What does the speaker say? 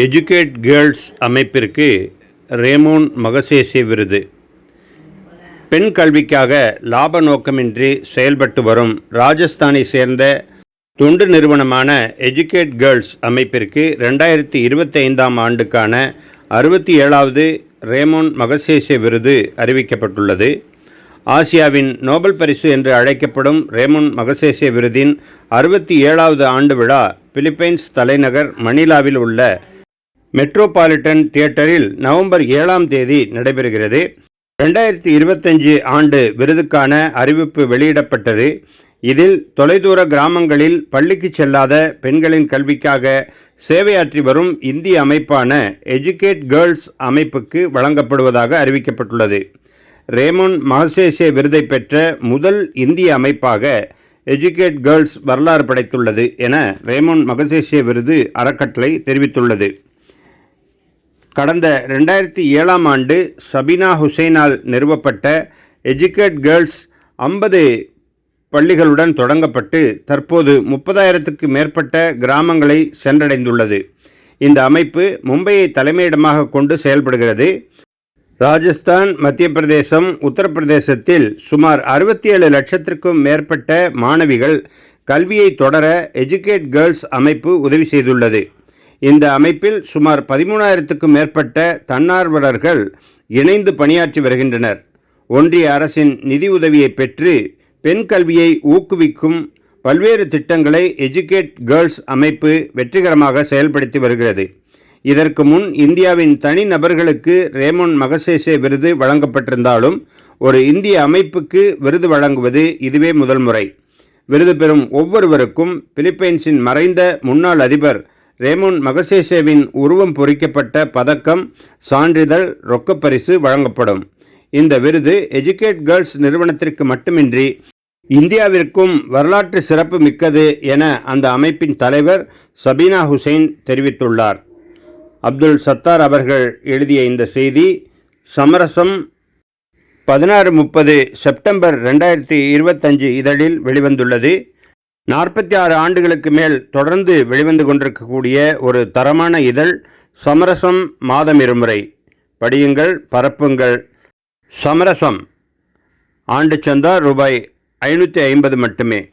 Educate girls அமைப்பிற்கு ரேமோன் Magsaysay விருது. பெண் கல்விக்காக லாப நோக்கமின்றி செயல்பட்டு வரும் ராஜஸ்தானை சேர்ந்த தொண்டு நிறுவனமான எஜுகேட் கேர்ள்ஸ் அமைப்பிற்கு ரெண்டாயிரத்தி இருபத்தி ஐந்தாம் ஆண்டுக்கான அறுபத்தி ஏழாவது ரேமோன் மகசேசே விருது அறிவிக்கப்பட்டுள்ளது. ஆசியாவின் நோபல் பரிசு என்று அழைக்கப்படும் ரேமோன் மகசேசே விருதின் அறுபத்தி ஏழாவது ஆண்டு விழா பிலிப்பைன்ஸ் தலைநகர் மணிலாவில் உள்ள மெட்ரோபாலிட்டன் தியேட்டரில் நவம்பர் ஏழாம் தேதி நடைபெறுகிறது. ரெண்டாயிரத்தி இருபத்தஞ்சு ஆண்டு விருதுக்கான அறிவிப்பு வெளியிடப்பட்டது. இதில் தொலைதூர கிராமங்களில் பள்ளிக்கு செல்லாத பெண்களின் கல்விக்காக சேவையாற்றி வரும் இந்திய அமைப்பான எஜுகேட் கேர்ள்ஸ் அமைப்புக்கு வழங்கப்படுவதாக அறிவிக்கப்பட்டுள்ளது. ரேமோன் மகசேசே விருதை பெற்ற முதல் இந்திய அமைப்பாக எஜுகேட் கேர்ள்ஸ் வரலாறு படைத்துள்ளது என ரேமோன் மகசேசே விருது அறக்கட்டளை தெரிவித்துள்ளது. கடந்த ரெண்டாயிரத்தி ஏழாம் ஆண்டு சபினா ஹுசைனால் நிறுவப்பட்ட எஜுகேட் கேர்ள்ஸ் ஐம்பது பள்ளிகளுடன் தொடங்கப்பட்டு தற்போது முப்பதாயிரத்துக்கு மேற்பட்ட கிராமங்களை சென்றடைந்துள்ளது. இந்த அமைப்பு மும்பையை தலைமையிடமாக கொண்டு செயல்படுகிறது. ராஜஸ்தான் மத்திய பிரதேசம் உத்தரப்பிரதேசத்தில் சுமார் அறுபத்தி ஏழு லட்சத்திற்கும் மேற்பட்ட மாணவிகள் கல்வியை தொடர எஜுகேட் கேர்ள்ஸ் அமைப்பு உதவி செய்துள்ளது. இந்த அமைப்பில் சுமார் பதிமூணாயிரத்துக்கும் மேற்பட்ட தன்னார்வலர்கள் இணைந்து பணியாற்றி வருகின்றனர். ஒன்றிய அரசின் நிதியுதவியை பெற்று பெண் கல்வியை ஊக்குவிக்கும் பல்வேறு திட்டங்களை எஜுகேட் கேர்ள்ஸ் அமைப்பு வெற்றிகரமாக செயல்படுத்தி வருகிறது. இதற்கு முன் இந்தியாவின் தனி நபர்களுக்கு ரேமோன் மகசேசே விருது வழங்கப்பட்டிருந்தாலும் ஒரு இந்திய அமைப்புக்கு விருது வழங்குவது இதுவே முதல் முறை. விருது பெறும் ஒவ்வொருவருக்கும் பிலிப்பைன்ஸின் மறைந்த முன்னாள் அதிபர் ரேமோன் மகசேசேவின் உருவம் பொறிக்கப்பட்ட பதக்கம் சான்றிதழ் ரொக்கப்பரிசு வழங்கப்படும். இந்த விருது எஜுகேட் கேர்ள்ஸ் நிறுவனத்திற்கு மட்டுமின்றி இந்தியாவிற்கும் வரலாற்று சிறப்பு மிக்கது என அந்த அமைப்பின் தலைவர் சபீனா ஹுசைன் தெரிவித்துள்ளார். அப்துல் சத்தார் அவர்கள் எழுதிய இந்த செய்தி சமரசம் பதினாறு முப்பது செப்டம்பர் ரெண்டாயிரத்தி இருபத்தஞ்சு இதழில் வெளிவந்துள்ளது. நாற்பத்தி ஆறு ஆண்டுகளுக்கு மேல் தொடர்ந்து வெளிவந்து கொண்டிருக்கக்கூடிய ஒரு தரமான இதழ் சமரசம் மாதம் இருமுறை. படியுங்கள் பரப்புங்கள். சமரசம். ஆண்டு சந்தா ரூபாய் ஐநூற்றி ஐம்பது மட்டுமே.